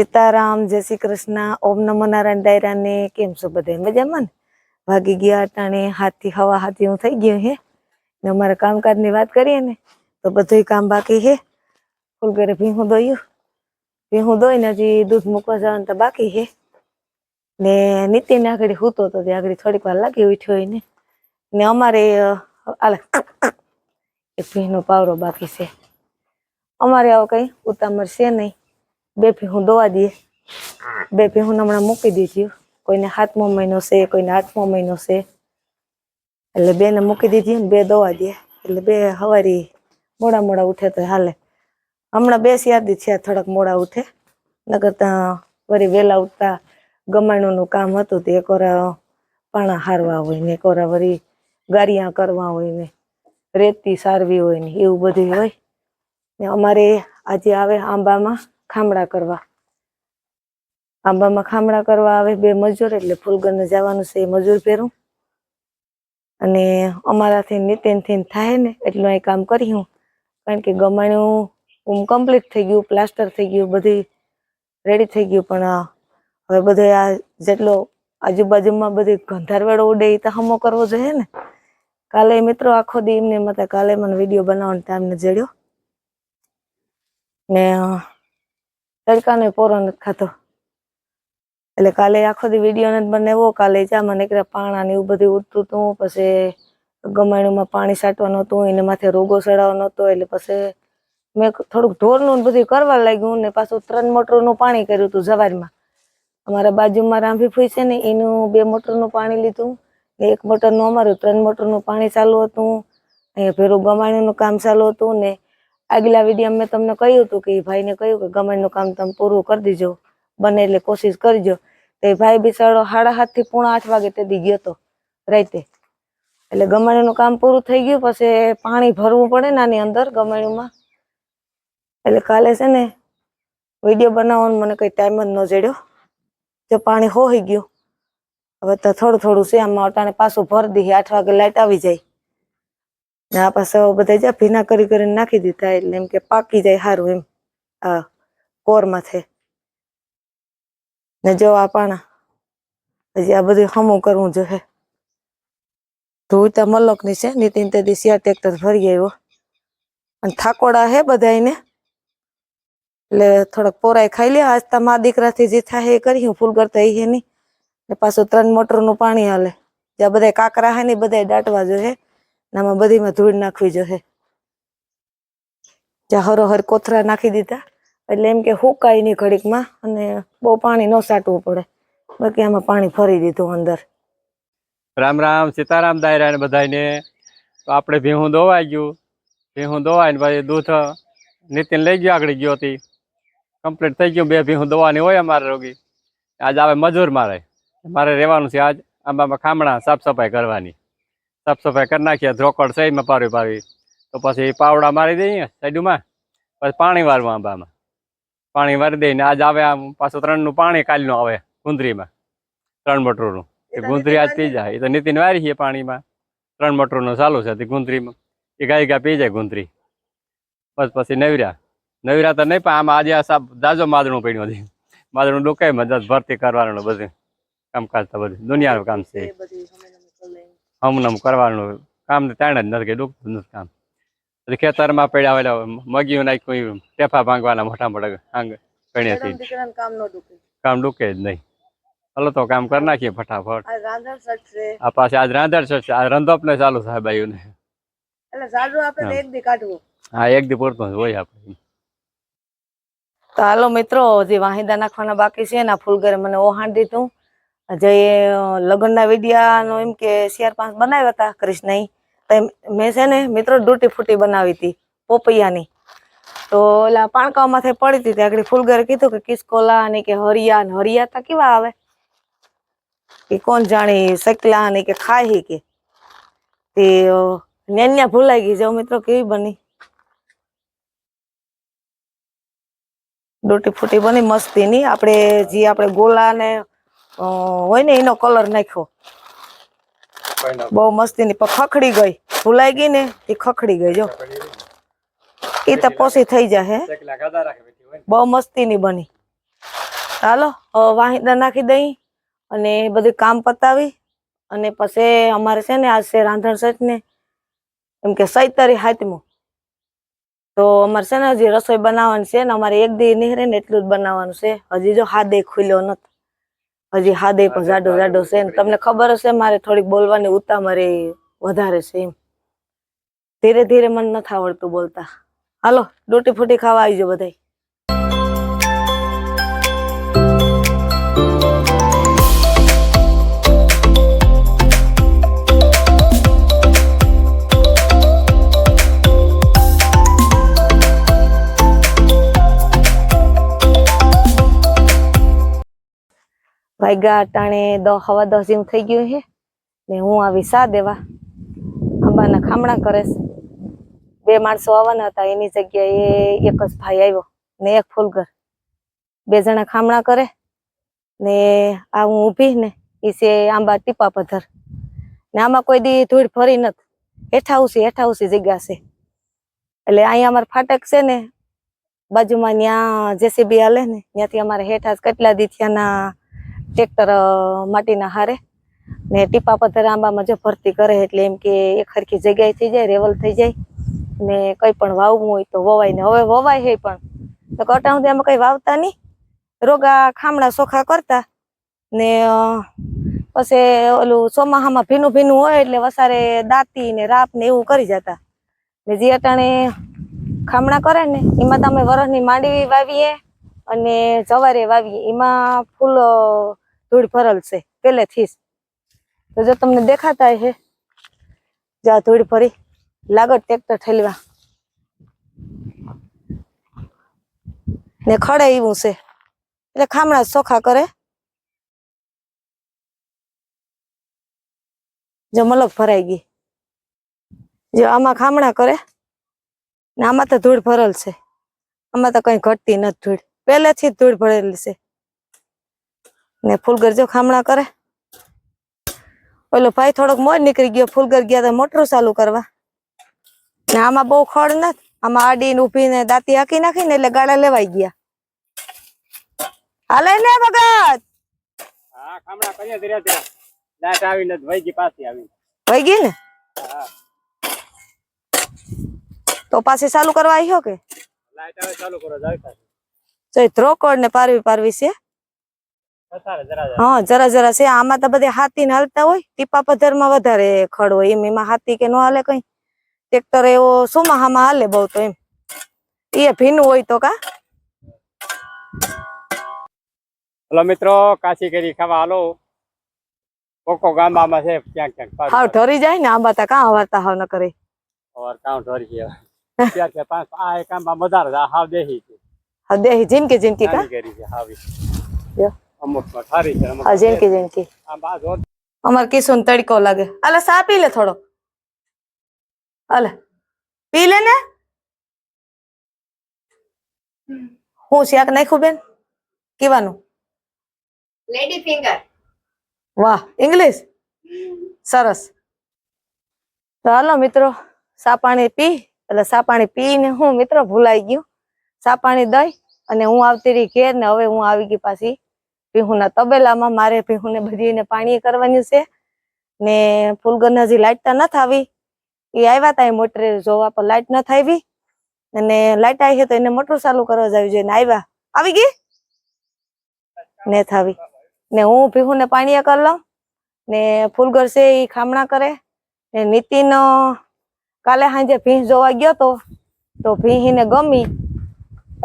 સીતારામ, જય શ્રી કૃષ્ણ, ઓમ નમો નારાયણ દાયરાને કેમ છો બધા? મજામાં ને? ભાગી ગયા અટાણે, હાથથી હવા હાથી હું થઈ ગયું હે. ને અમારા કામકાજની વાત કરીએ ને, તો બધું કામ બાકી હે. ફૂલ ઘરે ભીહું દોયું ભીહું દોઈને હજી દૂધ મૂકવા જવાનું તો બાકી હે. ને નીતિને આગળ હૂતો તો તે આગળ થોડીક વાર લાગી ઉઠ્યો ને. ને અમારે આલે. એક ભીનો પાવરો બાકી છે. અમારે આવો કઈ ઉતામર છે નહીં. બે ભીહું દોવા દઈએ. બે ભીહું હમણાં મૂકી દીધી. કોઈને હાથમો મહિનો છે કોઈને આઠમો મહિનો છે. એટલે બેને મૂકી દીધી ને બે દોવા દે એટલે બે હવારી મોડા મોડા ઉઠે તો હાલે. હમણાં બે યાદી થયા થોડાક મોડા ઉઠે. નગર ત્યાં વળી વહેલા ઉઠતા ગમાણું કામ હતું તે એક વાર પાણા હારવા હોય ને એક વાર વળી ગારિયા કરવા હોય ને રેતી સારવી હોય ને એવું બધું હોય. ને અમારે આજે આવે આંબામાં ખામડા કરવા. આંબામાં ખામડા કરવા આવે બે મજૂર, એટલે ફૂલગરને જવાનું છે એ મજૂર પહેરું અને અમારાથી નીતિનથી થાય ને એટલું અહીં કામ કરી હું. કારણ કે ગમાણ્યું હું કમ્પ્લીટ થઈ ગયું પ્લાસ્ટર થઈ ગયું, બધી રેડી થઈ ગયું, પણ હવે બધે આ જેટલો આજુબાજુમાં બધી ગંધારવાળો ઉડે એ તો હમો કરવો જોઈએ ને. કાલે મિત્રો આખો દી એમને મતે કાલે મને વીડિયો બનાવવાનો ટાઈમ ને જડ્યો. ને તડકાનો પોરો નથી ખાતો એટલે કાલે આખો દી વીડિયો નથી બનાવ્યો કાલે ચામાં નીકળ્યા પાણા ને એવું બધું ઉડતું હતું પછી ગમાણીમાં પાણી સાટવાનું હતું, એને માથે રોગો ચડાવવાનો હતો, એટલે પછી મેં થોડુંક ઢોરનું બધું કરવા લાગ્યું ને પાછું ત્રણ મોટરનું પાણી કર્યું હતું જવારમાં. અમારા બાજુમાં રાંભી ફૂઈ છે ને, એનું બે મોટરનું પાણી લીધું. ને એક મોટરનું અમારું, ત્રણ મોટરનું પાણી ચાલુ હતું. અહીંયા ભેરું ગમાણીનું કામ ચાલુ હતું ને આગલા વીડિયો મેં તમને કહ્યું હતું કે એ ભાઈને કહ્યું કે ગમાણીનું કામ તમે પૂરું કરી દીજો. બને એટલે કોશિશ કરજો. તો એ ભાઈ બિચારો સાડા સાતથી પૂણા આઠ વાગે તે ગયો હતો રાતે. એટલે ગમાણીનું કામ પૂરું થઈ ગયું, પછી પાણી ભરવું પડે ને આની અંદર ગમાણીમાં. એટલે કાલે છે ને વીડિયો બનાવવાનો મને કઈ ટાઈમ જ ન જડ્યો. જો પાણી હોઈ ગયું. હવે તો થોડું થોડું છે, આમાં અટાણે પાછું ભરી દઈએ, આઠ વાગે લાઇટ આવી જાય. ને આ પાસે બધા જ્યાં ભીના કરી કરીને નાખી દીધા એટલે એમ કે પાકી જાય સારું એમ. આ કોરમાંથી માથે ને જો આ પાણા, હજી આ બધું હમું કરવું જોઈએ. ધોઈતા તો ની છે, નીતિન તે દિશિયા ટેક્ટર ટ્રેક્ટર ભરી આવ્યો. અને થાકોડા હે બધા એને એટલે થોડાક પોરાય ખાઈ લે. આજ તો મા દીકરાથી જે થાય એ કરી, હું ફૂલ કરતા એ નહીં. ને પાછું ત્રણ મોટરનું પાણી હાલે. જ્યાં બધા કાકરા હે ને બધા દાટવા જોઈએ. આમાં બધીમાં ધૂળ નાખવી જોઈએ. જ્યાં હરોહર કોથરા નાખી દીધા, એટલે એમ કે હુકાય નહીં ઘડીકમાં અને બહુ પાણી ન સાટવું પડે. બાકી આમાં પાણી ફરી દીધું અંદર. રામ રામ, સીતારામ દાયરા બધાને તો આપણે ભીહું દોવાઈ ગયું. ભીહું દોવાય ને પછી દૂધ નીતિન લઈ ગયો, આગળ ગયો હતી. કમ્પ્લીટ થઈ ગયું, બે ભીહું દોવાની હોય અમારે રોગી. આજ આવે મજૂર મારે. મારે રહેવાનું છે આજ. આંબામાં ખામણા, સાફ સફાઈ કરવાની. સાફ સફાઈ કરી નાખીએ ધ્રોકડ સહીમાં પારવી પારવી તો પછી પાવડા મારી દઈએ સાઈડમાં પછી પાણી વારવું આંબામાં. પાણી વારી દઈને આજ આવે આમ પાછું ત્રણનું પાણી કાલનું આવે ગુંદરીમાં ત્રણ મોટરનું. એ ગુંદરી આજ પી જાય. એ તો નીતિન વારી છે પાણીમાં. ત્રણ મોટરનું ચાલુ છે તે ગુંદરીમાં. એ ગાય ગા પી જાય ગુંદરી. બસ પછી નવર્યા નવરા તો નહીં પણ આમાં આજે આ દાજો માદણું પડ્યું હતું. માદણું ડુકાય મજા ભરતી કરવાનું બધું. કામકાજ તો બધું. દુનિયાનું કામ છે. હમનમ કરવાનું કામ તો તાણ જ નથી કે ડૂબતું નથી કામ. પછી ખેતરમાં પડ્યા ઓલા મગીઓ નાખ્યું ટેફા ભાંગવાના મોટા મોટા આંગ કણ્યાથી કામ ન કામ ડૂકે જ નહીં. ચાલો તો કામ કરી નાખીએ ફટાફટ. આ રાંધણ પાસે આજ રાંધણ છે આ રંધપ ને ચાલુ સાહેબ આવ્યું ને હા. એક દી કાઢવું. હા એક દી પૂરતું હોય આપણે તો હાલો મિત્રો જે વાહિદા નાખવાના બાકી છે એના ફૂલ ઘરે મને ઓહાણ દીધું. જે લગ્નના વિડિયાનો એમ કે શેર પાંચ બનાવ્યા હતા કૃષ્ણ તો મેં છે ને મિત્રો ડૂટી ફૂટી બનાવી હતી પોપૈયાની. તો ઓલા પાણકાઓ માથે પડી હતી, ત્યાં આગળ ફૂલગરે કીધું કે કિસકોલા ને કે હરિયા ને હરિયા તા કેવા આવે? કે કોણ જાણે શકલા ને કે ખાય કે? તે નેન્યા ભૂલાઈ ગઈ જો મિત્રો કેવી બની? ડોટી ફૂટી બની મસ્તીની. આપણે જે આપણે ગોલા ને હોય ને એનો કલર નાખ્યો. બહુ મસ્તીની પણ ખખડી ગઈ. ભૂલાઈ ગઈ ને એ ખખડી ગઈ જો. એ તો પોસી થઈ જાય હે. બહુ મસ્તીની બની. હાલો વાહિંદા નાખી દઈ અને બધું કામ પતાવી અને પછી અમારે છે ને આજ છે રાંધણ સેટ ને એમ કે સૈતરી હાથમું. તો અમારે છે ને હજી રસોઈ બનાવવાની છે ને અમારે એક દી નીકળે ને એટલું જ બનાવવાનું છે. હજી જો હાદે ખુલ્યો નથી. હજી હાદે પણ જાડો જાડો છે ને તમને ખબર હશે મારે થોડીક બોલવાની ઉતામરી વધારે છે એમ. ધીરે ધીરે મને નથી આવડતું બોલતા. હાલો ડૂટી ફૂટી ખાવા આવી જાઓ બધાય. વાગ્યા ટાણે દસ હવા દસ જેવું થઈ ગયું છે. ને હું આવી સા દેવા. આંબાના ખામણા કરે બે માણસો આવવાના હતા. એની જગ્યાએ એક જ ભાઈ આવ્યો ને એક ફૂલઘર. બે જણા ખામણા કરે ને આ હું ઊભી ને એ છે આંબા ટીપા પથ્થર. ને આમાં કોઈ દી ધૂળ ફરી નથી. હેઠા હેઠાઉસી હેઠા જગ્યા છે. એટલે અહીંયા અમારે ફાટક છે ને, બાજુમાં ત્યાં જેસીબી હાલે ને, ત્યાંથી અમારે હેઠા કેટલા દી ત્યાંના ટ્રેક્ટર માટીના હારે ને ટીપા પથ્થર આંબામાં જો ભરતી કરે એટલે એમ કે એક હરખી જગ્યાએ થઈ જાય, રેવલ થઈ જાય ને કંઈ પણ વાવવું હોય તો વવાય ને હવે વવાય હે પણ. તો કટા સુધી આમાં કંઈ વાવતા નહીં. રોગા ખામણા સોખા કરતા ને પછી ઓલું ચોમાહામાં ભીનું ભીનું હોય એટલે વસારે દાંતી ને રાપ ને એવું કરી જતા. ને જે અટાણે ખામણા કરે ને, એમાં તમે વરસની માંડવી વાવીએ અને જવારે વાવીએ. એમાં ફૂલ ધૂળ ભરલ છે પહેલેથી જ. તો જો તમને દેખાતા છે જા ધૂળ ભરી લાગત ટ્રેક્ટર ઠેલવા. ને ખડે એવું છે, એટલે ખામણા ચોખા કરે. જો મલક ભરાઈ ગઈ. જો આમાં ખામણા કરે, ને આમાં તો ધૂળ ભરલ છે. આમાં તો કઈ ઘટતી નથી ધૂળ. પહેલેથી જ ધૂળ ભરેલી છે. ને ફૂલગર જો ખામણા કરે. ઓલો ભાઈ થોડોક મોજ નીકળી ગયો ફૂલગર ગયા તો મોટર ચાલુ કરવા. ને આમાં બહુ ખડ નથી આમાં આડી ને ઊભી ને દાંતી હાકી નાખી ને એટલે ગાળા લેવાઈ ગયા. હાલે ને ભગત! વહી ગઈ ને? તો પાછી ચાલુ કરવા આવ્યો કે? ધ્રોકડ ને પારવી પારવી છે. હા જરા જરા છે. આમાં તો બધે હાથી ને હાલતા હોય. ટીપા પથ્થરમાં વધારે ખડ હોય. એમ એમાં હાથી કે ન હાલે કઈ. ટ્રેક્ટર એવો સુમાહામાં હાલે બહુ તો એમ. એ ભીનું હોય તો કા? હલો મિત્રો. કાશી કેરી ખાવા હાલો. કોકો ગામમાં છે. ક્યાંક ક્યાંક હાવ ઠરી જાય ને આંબા તા કાં હવારતા હાવ ન કરે. ઓર કાં ઢરી ગયા. ત્યાં છે પાંચ. આ એક આંબા વધારે હાવ દેહી છે. હા દેહી. જીમકી જીમકી કા કેરી છે હાવી. લ્યો. હા અમાર કિશુન તડકો લાગે. અલે સા પી લે થોડો? અલે પી લે ને? હું શાક નાખ્યું બેન? કેવાનું? Lady finger. વાહ ઇંગ્લિશ? સરસ. તો હાલો મિત્રો સા પાણી પી એટલે સા પાણી પીને હું મિત્રો ભૂલાઈ ગયું. સા પાણી દઈ અને હું આવતી રહી ઘેર ને હવે હું આવી ગઈ પાછી ભીહુના તબેલામાં મારે પીહુને બધીને પાણી કરવાની છે. ને ફૂલગરને હજી લાઈટ તો નથી આવી. એ આવ્યા હતા એ મોટરે જોવા પણ લાઈટ નથી આવી. અને લાઇટ આવી તો એને મોટર ચાલુ કરવા જાવી જોઈએ ને આવ્યા આવી ગઈ? ને થાવી ને હું પીહુને પાણી કરી લઉં. ને ફૂલગર છે એ ખામણા કરે. ને નીતિન કાલે સાંજે ભીંસ જોવા ગયો તો તો ભીહીને ગમી.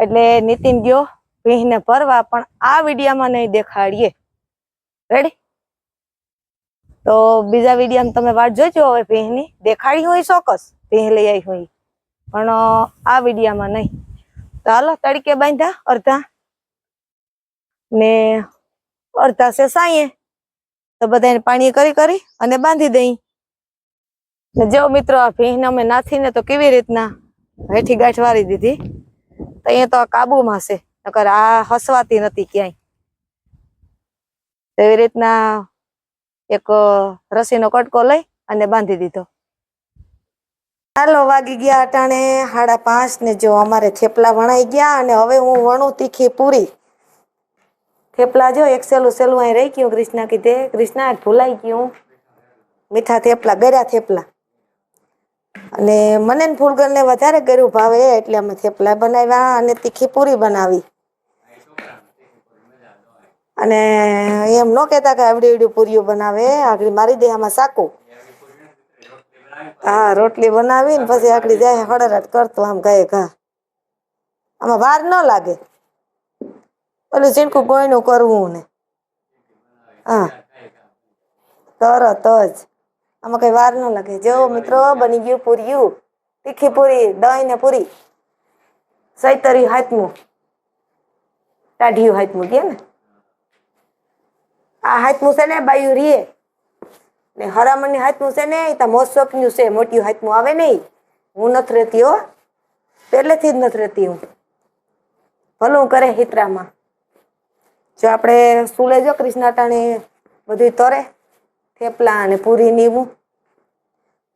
એટલે નીતિન ગયો. ભીંસને ભરવા પણ આ વિડીયામાં નહીં દેખાડીએ. રેડી તો બીજા વિડીયામાં તમે વાટ જોજો હવે ભીંસની દેખાડી હોય ચોક્કસ. ભીંસ લઈ આવી હોય. પણ આ વિડીયામાં નહીં. તો હાલો, તડકે બાંધ્યા, અડધા. ને અડધા છે સાંયે. તો બધાને પાણી કરી કરી અને બાંધી દઈ. ને મિત્રો, આ ભીંહને અમે નાથીને તો કેવી રીતના હેઠી ગાંઠ વાળી દીધી. તો અહીંયા તો આ કાબુમાં છે. નકર આ હસવાતી નથી ક્યાંય. એવી રીતના એક રસીનો કટકો લઈ અને બાંધી દીધો. ચાલો વાગી ગયા અટાણે, સાડા પાંચ ને જો અમારે થેપલા વણાઈ ગયા અને હવે હું વણું તીખી પૂરી. થેપલા જો, એક સેલું સેલું અહીં રહી ગયું કૃષ્ણા કીધે. કૃષ્ણા ભૂલાઈ ગયું. મીઠા થેપલા ગર્યા થેપલા. અને મને ફૂલગરને વધારે ગર્યું ભાવે એટલે અમે થેપલા બનાવ્યા અને તીખી પૂરી બનાવી. અને એમ ન કહેતા કે આવડી આવડી પૂરીઓ બનાવે. આગળ મારી દે આમાં સાકું. હા, રોટલી બનાવી ને પછી આગળ જાય હળરાટ કરતો આમ ગાય ઘા. આમાં વાર ન લાગે. પેલું ચીણકું કોઈનું કરવું ને. હા. તરત જ. આમાં કઈ વાર ન લાગે. જો મિત્રો, બની ગયું પૂર્યું તીખી પૂરી દહીં ને પૂરી. સૈતરી હાથમું ટાઢિયું હાથમું કે ને? આ હાથનું છે ને, બાયું રીએ ને હરામણની હાથનું છે ને એ તો મોસપનું છે, મોટી હાથમું આવે નહીં હું નથી રહેતી હો. પહેલેથી જ નથી રહેતી હું. ભલું કરે હિતરામાં. જો આપણે સુલે જો કૃષ્ણાટાણે બધું તરે, થેપલા અને પૂરી નીવું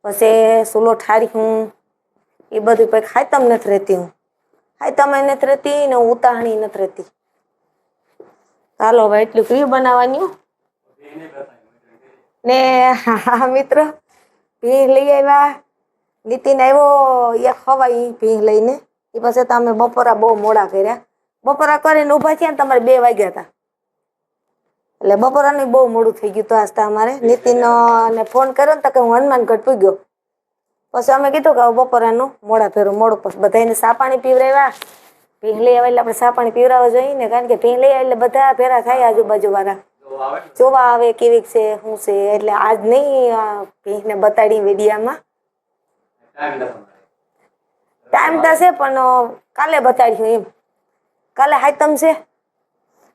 પછી સુલો ઠારી હું, એ બધું પછી ખાયતમ નથી રહેતી હું. ખાયતમ નથી રહેતી ને ઉતાહણી નથી રહેતી. ચાલો હવે એટલું ક્યું બનાવવાની? ને, હા, મિત્ર ભીંહ લઈ આવ્યા. નીતિન આવ્યો એક ખવાય ભીંહ લઈને. એ પછી તો અમે બપોરા બહુ મોડા કર્યા. બપોરા કરીને ઊભા થયા તમારે બે વાગ્યા હતા. એટલે બપોરાનું બહુ મોડું થઈ ગયું તો આસ્તા અમારે નીતિનને ફોન કર્યો ને તો કે હું હનુમાનગઢ પૂગ્યો. પછી અમે કીધું કે બપોરાનું મોડા ફેરું. મોડું પછી બધાને સા પાણી પીવડાવ્યા આવે એટલે આપણે સા પાણી જોઈએ ને કારણ કે ભીંગ આવે એટલે બધા ભેરા થાય આજુબાજુ વાળા જોવા આવે કેવી છે શું છે એટલે આજ નહીં ભીંગને બતાડી વેડિયામાં. ટાઈમ તો છે પણ કાલે બતાડ્યું એમ. કાલે હાયતમ છે.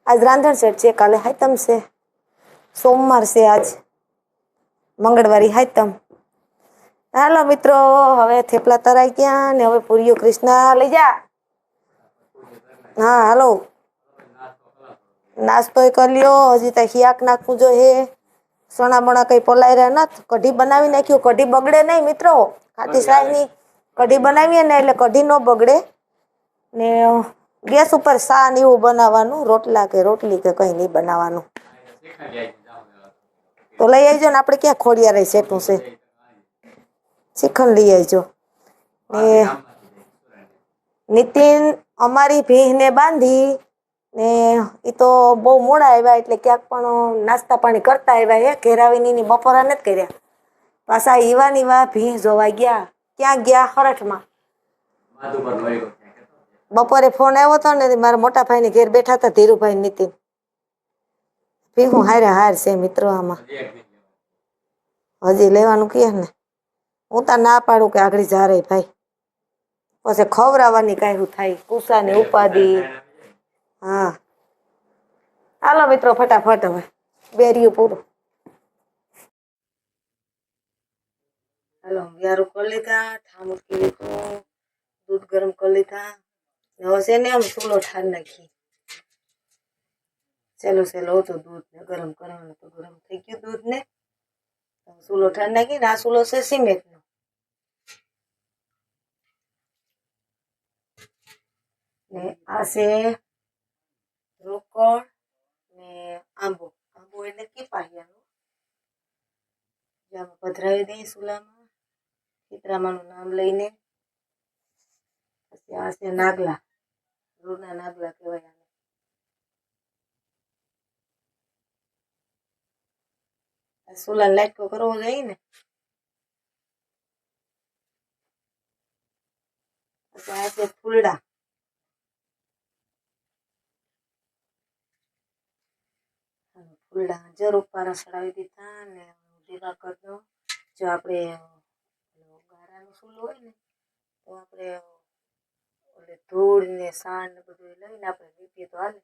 આજ રાંધણ સેટ છે કાલે હાયતમ છે. સોમવાર છે આજ. મંગળવારી હાયતમ હાલો મિત્રો હવે થેપલા તરાઈ ગયા ને હવે પૂરીઓ કૃષ્ણા લઈ જા. હા હાલો. નાસ્તો કરી લ્યો હજી તો હિયાક નાખવું જોઈએ. સણા કંઈ કઈ રહ્યા નથી. કઢી બનાવી નાખ્યું. કઢી બગડે નહીં મિત્રો. ખાતી સાહેબની કઢી બનાવીએ ને એટલે કઢી ન બગડે. ને ગેસ ઉપર સા ને એવું બનાવવાનું. રોટલા કે રોટલી કે કંઈ નહીં બનાવવાનું. તો લઈ આવજો ને આપણે ક્યાં ખોડિયા રહી સેટું છે. શ્રીખંડ લઈ આવજો. ને નીતિન અમારી ભીહને બાંધી ને એ તો બહુ મોડા આવ્યા એટલે ક્યાંક પણ નાસ્તા પાણી કરતા આવ્યા હે. ઘેરાવીની બપોરા નથી કર્યા. પાછા ઈવા ને ઈવા ભીં જોવા ગયા. ક્યાં ગયા? હરઠમાં બપોરે ફોન આવ્યો હતો ને મારા મોટા ભાઈને ઘેર બેઠા હતા, ધીરુભાઈ નીતિન. ભીહું હારે હાર છે મિત્રો આમાં. હજી લેવાનું કહે ને. હું તો ના પાડું કે આગળ જા રહી ભાઈ. પછી ખવડાવવાની કાંઈ થાય. કુસાની ઉપાધિ. હા. હાલો મિત્રો, ફટાફટ હવે. બેરિયું પૂરું. હાલો વ્યારું કરી લીધા ઠામ કરી લીધું, દૂધ ગરમ કરી લીધા. હવે છે ને આમ ચૂલો ઠાર નાખી. સેલો સેલો હતો દૂધ ને ગરમ કરવાનું તો ગરમ થઈ ગયું દૂધ ને ચૂલો ઠાર નાખી ને આ ચૂલો છે સિમેન્ટનો. ને આ છે રોકડ ને આંબો. આંબો એટલે કીપાહિયાનો જે આમાં પધરાવી દઈએ સુલામાં ચિત્રામાનું નામ લઈને, પછી આ છે નાગલા. રૂના નાગલા કહેવાય આને. ચૂલા લાઈટકો કરવો જોઈએ ને? ફૂલડા. ફૂલડા જર ઉપર સડાવી દીધા ને દીવા દો જો આપણે ગારાનું ફૂલ હોય ને, તો આપણે ઓલે ધૂળ ને સાંડ બધું લઈને આપણે લીપીએ તો હાલે.